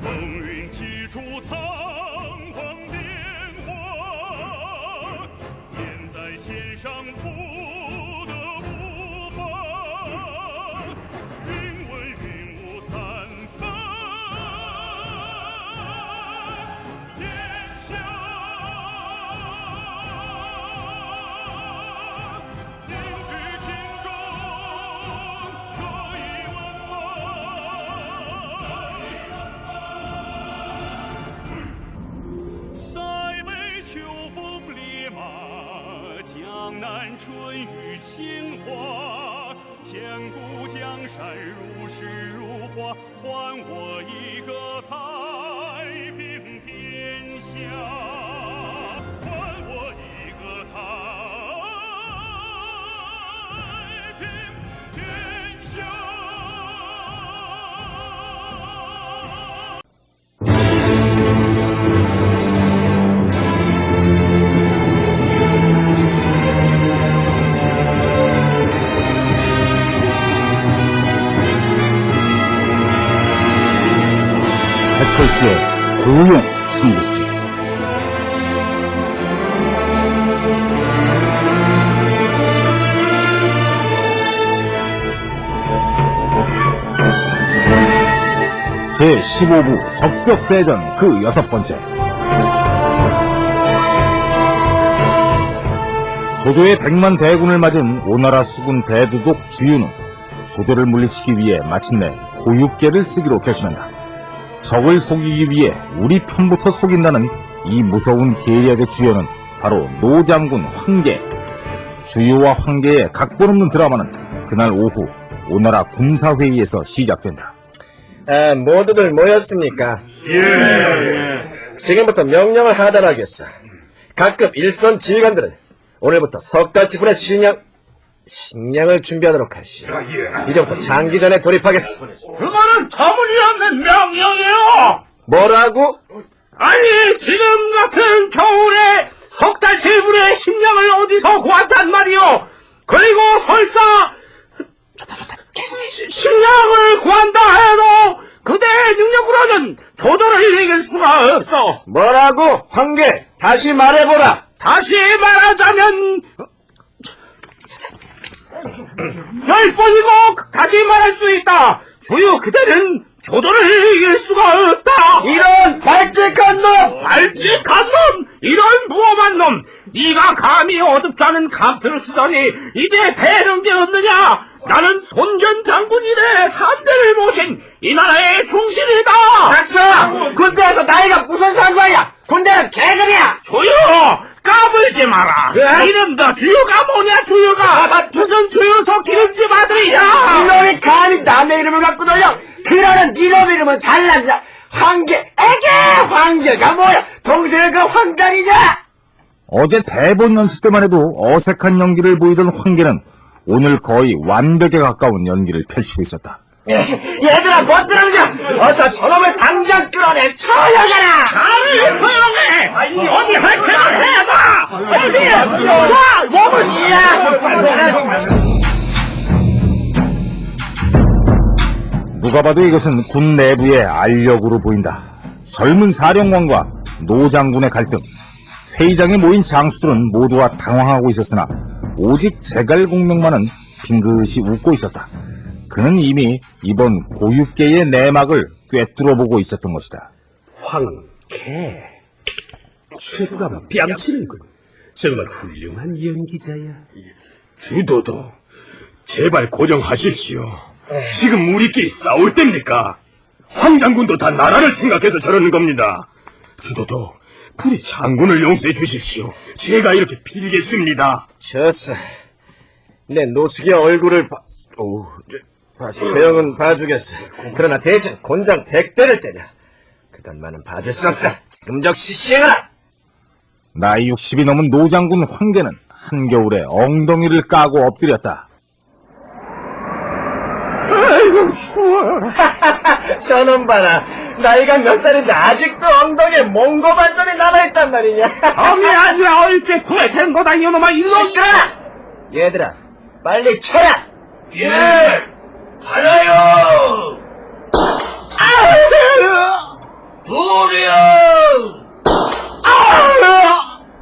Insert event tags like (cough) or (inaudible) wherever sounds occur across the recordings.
风云起处苍黄变化，箭在弦上不春雨杏花。千古江山如诗如画，还我一个太平天下， 배철수의 고용 삼국지 제15부 적벽대전 그 여섯 번째 소조의 백만 대군을 맞은 오나라 수군 대두독 주유는 소조를 물리치기 위해 마침내 고육계를 쓰기로 결심한다. 적을 속이기 위해 우리 편부터 속인다는 이 무서운 계략의 주연은 바로 노장군 황계. 주요와 황계의 각본 없는 드라마는 그날 오후 오나라 군사회의에서 시작된다. 아, 모두들 모였습니까? 예. 지금부터 명령을 하달하겠어. 각급 일선 지휘관들은 오늘부터 석 달치 분의 식량, 식량을 준비하도록 하시오. 이제부터 장기전에 돌입하겠어. 그거는 터무니없는 명령이요! 뭐라고? 아니, 지금 같은 겨울에 석 달치 분의 식량을 어디서 구한단 말이오! 그리고 설사, 시- 식량을 구한다 해도 그대의 능력으로는 조조를 이길 수가 없어! 뭐라고? 황계, 다시 말해보라. 다시 말하자면, 열 번이고 다시 말할 수 있다! 주요 그대는 조조를 이길 수가 없다! 이런 발칙한 놈! 발칙한 놈! 이런 무엄한 놈! 네가 감히 어줍잖은 감투를 쓰더니 이제 배는 게 없느냐? 나는 손견 장군이래 삼대를 모신 이 나라의 충신이다! 닥쳐! 군대에서 나이가 무슨 상관이야! 군대는 계급이야! 조요! 까불지 마라! 왜? 이름도 주유가 뭐냐 주유가! 무슨 주유소 기름집 아들이야! 이놈이 감히 남의 이름을 갖고 놀려! 그러는 니놈 이름은 잘난다! 황계, 에게! 황계가 뭐야! 동생은 그 황당이냐! 어제 대본 연습 때만 해도 어색한 연기를 보이던 황계는 오늘 거의 완벽에 가까운 연기를 펼치고 있었다. 얘들아, 못 들었냐! 어서 저놈을 당장 끌어내! 처형해라! 나를 소용해! 어디 할테를 해봐! 어디! 자! 몸을 이야! 누가 봐도 이것은 군 내부의 알력으로 보인다. 젊은 사령관과 노장군의 갈등. 회의장에 모인 장수들은 모두가 당황하고 있었으나 오직 제갈공명만은 빙긋이 웃고 있었다. 그는 이미 이번 고육계의 내막을 꿰뚫어보고 있었던 것이다. 황개 최고가 뺨치는군 정말 훌륭한 연기자야 주도도 제발 고정하십시오. 지금 우리끼리 싸울 때입니까? 황 장군도 다 나라를 생각해서 저러는 겁니다. 주도도 부리 장군을 용서해 주십시오. 제가 이렇게 빌겠습니다. 좋았어. 내 노숙의 얼굴을 봐, 오, 봐, 소영은 봐주겠어. 그러나 대신 곤장 백대를 때려. 그것만은 봐줄 수 없어. 지금 즉시 시행하라! 나이 60이 넘은 노장군 황계는 한겨울에 엉덩이를 까고 엎드렸다. 아이고 추워. 저놈 봐라. 나이가 몇 살인데 아직도 엉덩이에 몽고 반점이 남아있단 말이냐. 어미 아니야 어이게 구해된 거다 이놈아 이놈. 시끄러라! 얘들아, 빨리 쳐라! 예, 하나요! 둘이요!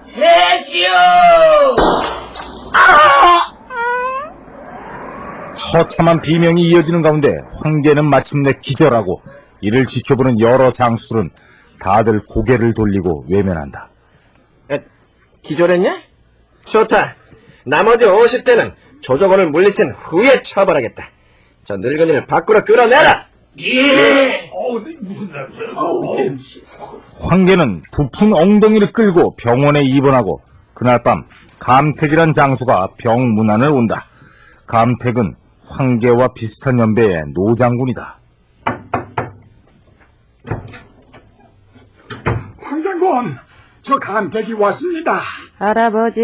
셋이요! 처참한 비명이 이어지는 가운데 황제는 마침내 기절하고 이를 지켜보는 여러 장수들은 다들 고개를 돌리고 외면한다. 에, 기절했냐? 좋다. 나머지 50대는 조조건을 물리친 후에 처벌하겠다. 저 늙은이를 밖으로 끌어내라! 예! 어, 무슨 냄새? 어우, 냄새. 황제는 부푼 엉덩이를 끌고 병원에 입원하고 그날 밤 감택이란 장수가 병문안을 온다. 감택은 황제와 비슷한 연배의 노장군이다. 황장군, 저 감택이 왔습니다. 할아버지,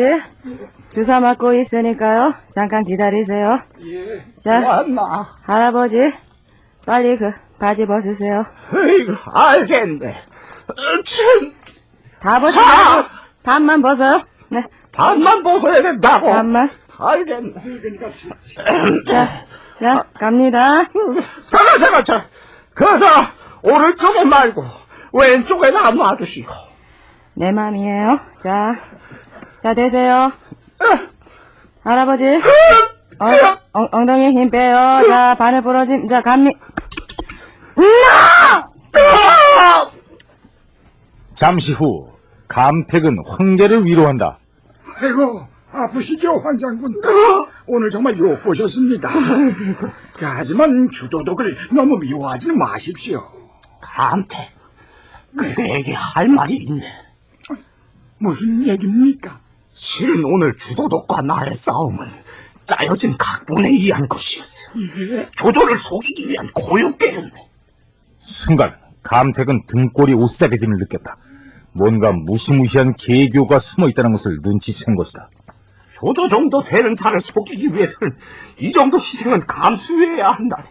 주사 맞고 있으니까요. 잠깐 기다리세요. 예, 자, 왔나? 할아버지, 빨리 그 바지 벗으세요. 에이구, 알겠네. 어, 참, 다 벗으세요. 반만 벗어요. 네, 반만 벗어야 된다고. 반만. 알겠네. 자, 자, 갑니다. 잠깐, 잠깐, 잠깐. 그래서, 오른쪽에 말고, 왼쪽에 놔주시오. 내 맘이에요. 자, 자, 되세요. 할아버지, 어, 엉, 엉덩이 힘 빼요. 자, 바늘 부러짐. 자, 갑니. 잠시 후 감택은 황제를 위로한다. 아이고, 아프시죠, 황장군? 오늘 정말 욕보셨습니다. 하지만 주도독을 너무 미워하지는 마십시오. 감태, 그대에게 할 말이 있네. 무슨 얘기입니까? 실은 오늘 주도독과 나의 싸움은 짜여진 각본에 의한 것이었어. 조조를 속이기 위한 고육계였네. 순간 감택은 등골이 오싹해짐을 느꼈다. 뭔가 무시무시한 계교가 숨어 있다는 것을 눈치챈 것이다. 조조 정도 되는 자를 속이기 위해서는 이 정도 희생은 감수해야 한다니.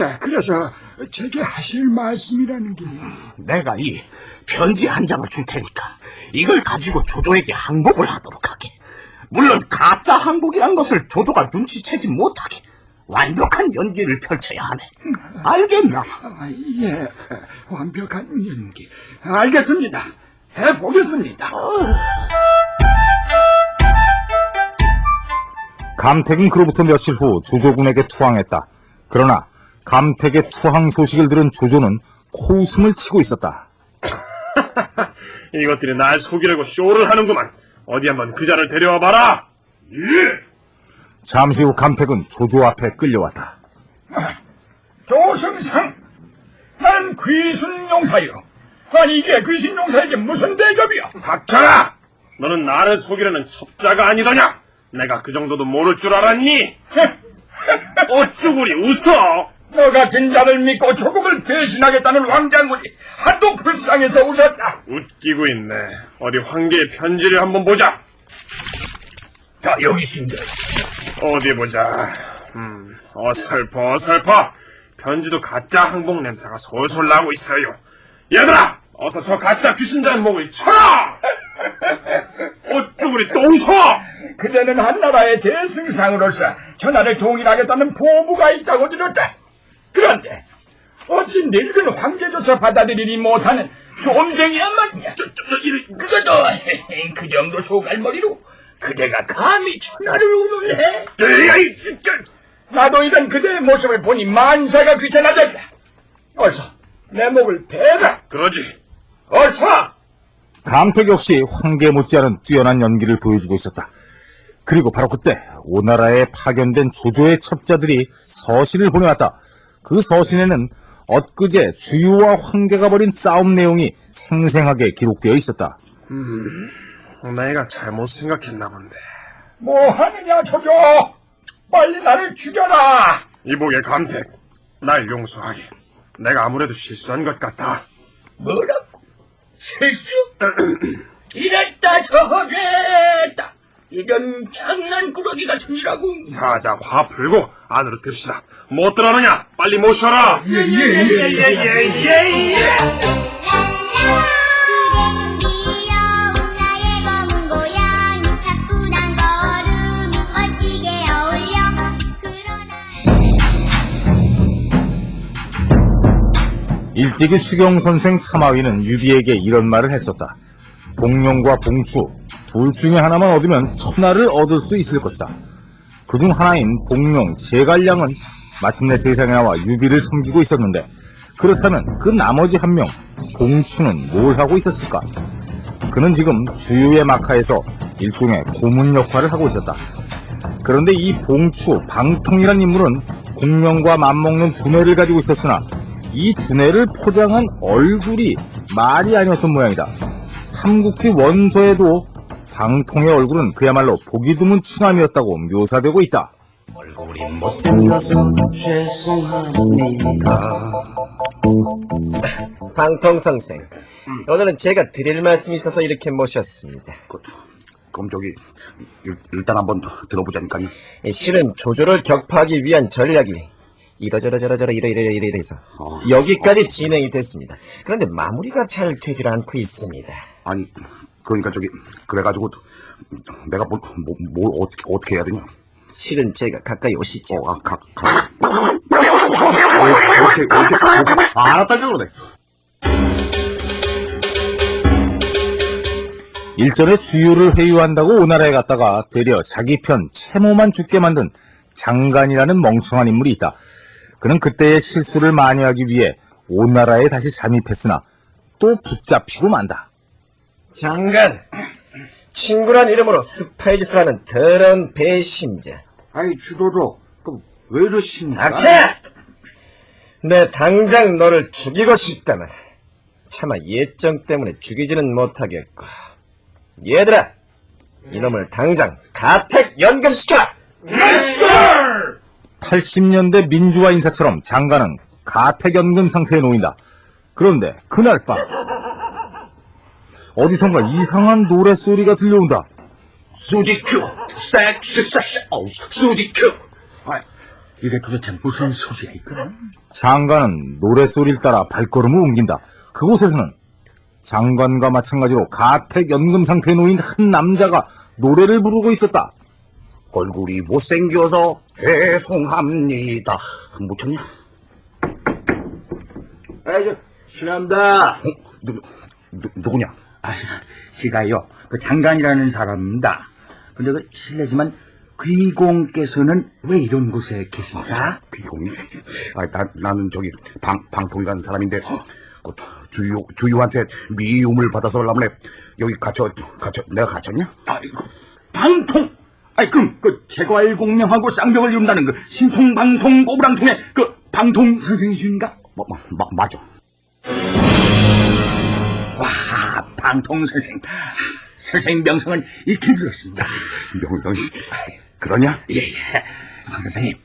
예, 그래서 제게 하실 말씀이라는 게 내가 이 편지 한 장을 줄 테니까 이걸 가지고 조조에게 항복을 하도록 하게. 물론 가짜 항복이란 것을 조조가 눈치채지 못하게 완벽한 연기를 펼쳐야 하네. 알겠나? 아, 예, 완벽한 연기. 알겠습니다. 해보겠습니다. 감택은 그로부터 며칠 후 조조군에게 투항했다. 그러나 감택의 투항 소식을 들은 조조는 코웃음을 치고 있었다. (laughs) 이것들이 날 속이려고 쇼를 하는구만. 어디 한번 그 자를 데려와 봐라. 잠시 후 감택은 조조 앞에 끌려왔다. (clears throat) 조승상, 나는 귀순용사요. 아니 이게 귀신용사에게 무슨 대접이요? 닥쳐라! 너는 나를 속이려는 첩자가 아니더냐? 내가 그 정도도 모를 줄 알았니? (laughs) 어쭈구리 웃어! 너 같은 자를 믿고 조국을 배신하겠다는 왕장군이 하도 불쌍해서 웃었다. 웃기고 있네. 어디 황제의 편지를 한번 보자. 자, 여기 있습니다. 어디 보자. 음, 어설퍼, 어설퍼. 편지도 가짜 항복 냄새가 솔솔 나고 있어요. 얘들아! 어서 저 가짜 귀신자의 목을 쳐라! 어쭈구리 또 웃어! 그대는 한나라의 대승상으로서 전하를 동일하겠다는 포부가 있다고 들었다. 그런데 어찌 늙은 황제조차 받아들이지 못하는 저, 이래, 그것도 (laughs) 그 정도 소갈머리로 그대가 감히 천하를 우는해? 나도 이런 그대의 모습을 보니 만사가 귀찮아졌다. 어서 내 목을 베라. 그러지. 어서! 감택 역시 황제 못지않은 뛰어난 연기를 보여주고 있었다. 그리고 바로 그때 오나라에 파견된 조조의 첩자들이 서신을 보내왔다. 그 서신에는 엊그제 주유와 황제가 벌인 싸움 내용이 생생하게 기록되어 있었다. 내가 잘못 생각했나 본데. 뭐 하느냐 조조? 빨리 나를 죽여라. 이복의 감택, 날 용서하게. 내가 아무래도 실수한 것 같다. 뭐라고? 실수? (clears throat) 이랬다 저랬다. 이런 장난꾸러기 같은 이라고. 자, 자, 화 풀고 안으로 듭시다. 뭐 못 들어느냐 빨리 모셔라. 예예예예예예. 예, 일찍이 수경 선생 사마위는 유비에게 이런 말을 했었다. 공룡과 봉추, 둘 중에 하나만 얻으면 천하를 얻을 수 있을 것이다. 그중 하나인 봉룡 제갈량은 마침내 세상에 나와 유비를 섬기고 있었는데 그렇다면 그 나머지 한명 봉추는 뭘 하고 있었을까? 그는 지금 주유의 마카에서 일종의 고문 역할을 하고 있었다. 그런데 이 봉추 방통이란 인물은 공명과 맞먹는 두뇌를 가지고 있었으나 이 두뇌를 포장한 얼굴이 말이 아니었던 모양이다. 삼국지 원서에도 방통의 얼굴은 그야말로 보기 드문 추남이었다고 묘사되고 있다. 얼굴이 못생겨서 죄송합니다. (laughs) 방통 선생. 오늘은 제가 드릴 말씀이 있어서 이렇게 모셨습니다. 그럼 저기 일, 일단 한번 들어보자니까요. 이 실은 조조를 격파하기 위한 전략이 이러저러저러저러 이러이러이러 이래서 여기까지 진행이 됐습니다. 그런데 마무리가 잘 되질 않고 있습니다. 아니 그러니까 저기 그래가지고 내가 뭘, 뭐, 뭘 어떻게 어떻게 해야 되냐? 실은 제가 가까이 오시죠. 어, 아, 가, 가. 어떻게 어떻게 어떻게 알았다고 그러네. 일전에 주유를 회유한다고 오나라에 갔다가 되려 자기 편 채모만 죽게 만든 장관이라는 멍청한 인물이 있다. 그는 그때의 실수를 만회하기 위해 오나라에 다시 잠입했으나 또 붙잡히고 만다. 장관, 친구란 이름으로 스파이 짓을 하는 더러운 배신자. 아이, 주로로, 왜 이러십니까? 악체! 내 당장 너를 죽이고 싶다만 차마 예정 때문에 죽이지는 못하겠고 얘들아 이놈을 당장 가택 연금시켜라 80년대 민주화 인사처럼 장관은 가택연금 상태에 놓인다. 그런데 그날 밤 어디선가 이상한 노랫소리가 들려온다. 수지큐, 섹스, 섹스, 어우, 수지큐. 아, 이게 도대체 무슨 소리야, 이거? 장관은 노랫소리를 따라 발걸음을 옮긴다. 그곳에서는 장관과 마찬가지로 가택 연금 상태에 놓인 한 남자가 노래를 부르고 있었다. 얼굴이 못생겨서 죄송합니다. 묻혔냐? 아이, 저, 실례합니다. 어? 누, 누, 누구냐? 아, 제가요, 그 장관이라는 사람입니다. 근데 그 실례지만 귀공께서는 왜 이런 곳에 계십니까? 귀공이? 아, 나, 나는 저기 방, 방통이라는 사람인데 그 주유, 주유한테 미움을 받아서 라문에 여기 갇혀, 갇혀, 내가 갇혔냐? 아이고, 방통! 아이, 그럼, 그, 제과일 공명하고 쌍벽을 이룬다는 그, 신통방송 꼬부랑통의 그, 방통 선생이십니까? 마, 마, 마, 맞아. 방통 선생. 선생 명성은 익히 들었습니다. 명성이 그러냐? 예, 예. 방 선생님,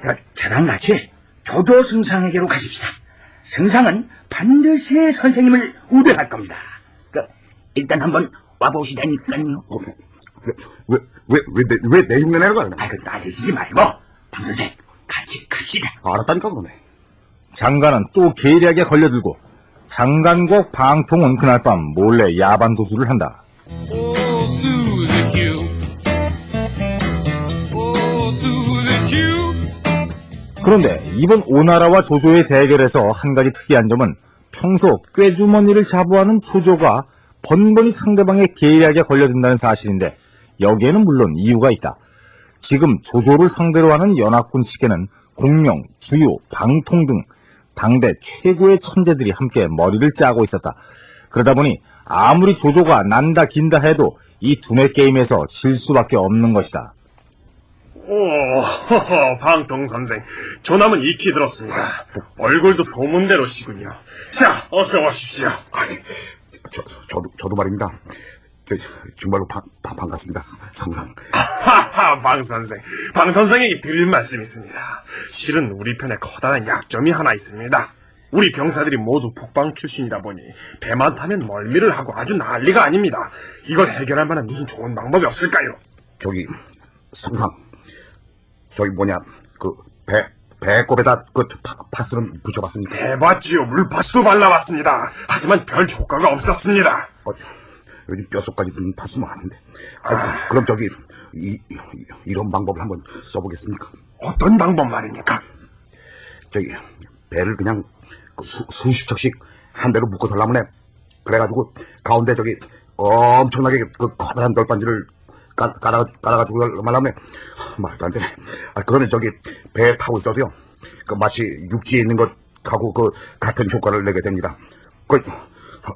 그, 저랑 같이 조조 승상에게로 가십시다. 승상은 반드시 선생님을 우대할 겁니다. 그, 일단 한번 와보시다니까요. 어, 왜, 왜, 왜, 내, 왜내 흉내 내는 거야? 아, 그 따지시지 말고, 방 선생, 같이 갑시다. 알았다니까 그러네. 장관은 또 계략에 걸려들고 장관과 방통은 그날 밤 몰래 야반 도주를 한다. 그런데 이번 오나라와 조조의 대결에서 한 가지 특이한 점은 평소 꾀주머니를 자부하는 조조가 번번이 상대방의 계략에 걸려든다는 사실인데 여기에는 물론 이유가 있다. 지금 조조를 상대로 하는 연합군 측에는 공명, 주요, 방통 등 당대 최고의 천재들이 함께 머리를 짜고 있었다. 그러다 보니 아무리 조조가 난다 긴다 해도 이 두뇌 게임에서 질 수밖에 없는 것이다. 오, 허허, 방통 선생. 조남은 익히 들었습니다. 얼굴도 소문대로시군요. 자, 어서 오십시오. 저, 저도, 저도 말입니다. 저, 정말로 반, 반, 반갑습니다. 성상. 하하, 방 선생. 방 선생에게 드릴 말씀이 있습니다. 실은 우리 편에 커다란 약점이 하나 있습니다. 우리 병사들이 모두 북방 출신이다 보니 배만 타면 멀미를 하고 아주 난리가 아닙니다. 이걸 해결할 만한 무슨 좋은 방법이 없을까요? 저기, 성상. 저기 뭐냐, 그, 배, 배꼽에다 그 파, 파스는 붙여봤습니까? 해봤지요. 물파스도 발라봤습니다. 하지만 별 효과가 없었습니다. 어, 요즘 뼛속까지 든 파스는 아닌데. 아, 그럼 저기, 이, 이, 이 런 방법을 한번 써보겠습니까? 어떤 방법 말입니까? 저기, 배를 그냥 그 수, 수십 척씩 한 대로 묶어 살라면 해. 그래가지고 가운데 저기 엄청나게 그 커다란 돌반지를 깔, 깔아, 깔아가지고 말하면 말도 안 되네. 아, 그거는 저기 배에 타고 있어도요. 그 맛이 육지에 있는 것하고 그 같은 효과를 내게 됩니다. 그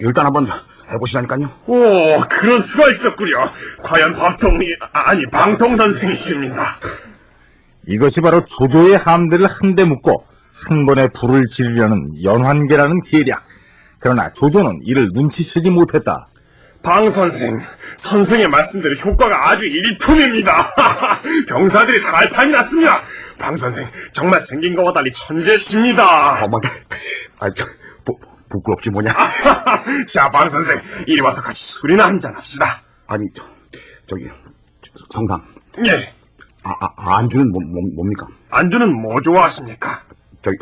일단 한번 해보시라니까요. 오, 그런 수가 있었군요. 과연 밥통이, 아, 아니, 방통 선생이십니다. 이것이 바로 조조의 함대를 한데 묶고 한 번에 불을 지르려는 연환계라는 계략. 그러나 조조는 이를 눈치채지 못했다. 방 선생, 선생의 말씀대로 효과가 아주 일품입니다. (laughs) 병사들이 상할 판이 났습니다. 방 선생, 정말 생긴 것과 달리 천재십니다. 어머나, 아, 저, 부, 부끄럽지 뭐냐. (laughs) 자, 방 선생, 이리 와서 같이 술이나 한잔 합시다. 아니, 저, 저기, 저, 성상. 예, 아, 아, 안주는 뭐, 뭐, 뭡니까? 안주는 뭐 좋아하십니까? 저기,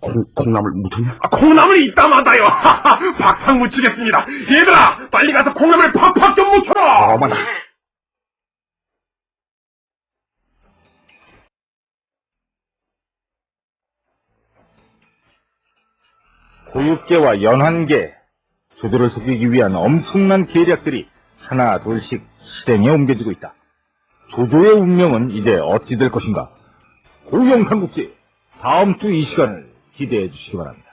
콩, 콩나물 묻었냐? 아, 콩나물이 있다마다요. (laughs) 팍팍 묻히겠습니다. 얘들아, 빨리 가서 콩나물 팍팍 좀 묻혀라. 어머나. 고육계와 연환계, 조조를 속이기 위한 엄청난 계략들이 하나 둘씩 실행에 옮겨지고 있다. 조조의 운명은 이제 어찌 될 것인가? 고영삼국지 다음 주 이 시간을 기대해 주시기 바랍니다.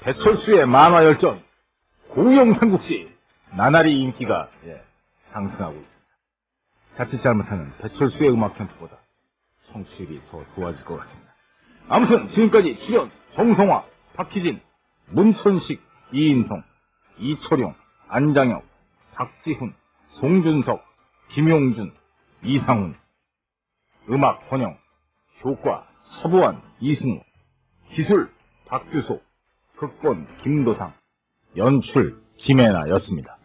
배철수의 만화 열전 고영삼국지 나날이 인기가 예, 상승하고 있습니다. 자칫 잘못하면 배철수의 음악 캠프보다 청취율이 더 좋아질 것 같습니다. 아무튼 지금까지 출연 정성화, 박희진, 문천식, 이인성, 이철용, 안장혁, 박지훈, 송준석, 김용준, 이상훈, 음악 번영, 효과 서부환, 이승우, 기술 박규소, 극본 김도상, 연출 김혜나였습니다.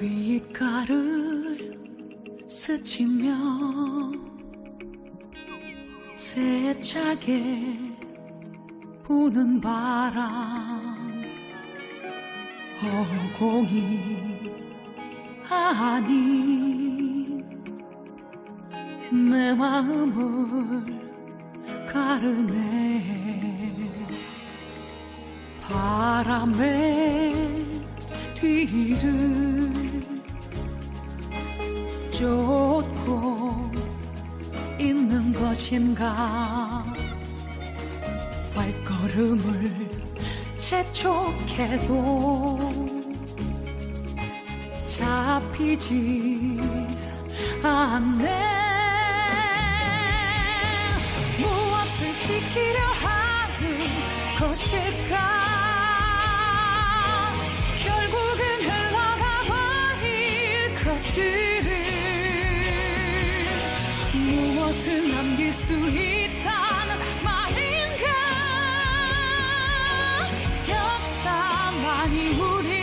귓가를 스치며 세차게 부는 바람 허공이 아닌 내 마음을 가르네. 바람에 뒤를 쫓고 있는 것인가? 발걸음을 재촉해도 잡히지 않네. 무엇을 지키려 하는 것일까 大地无敌。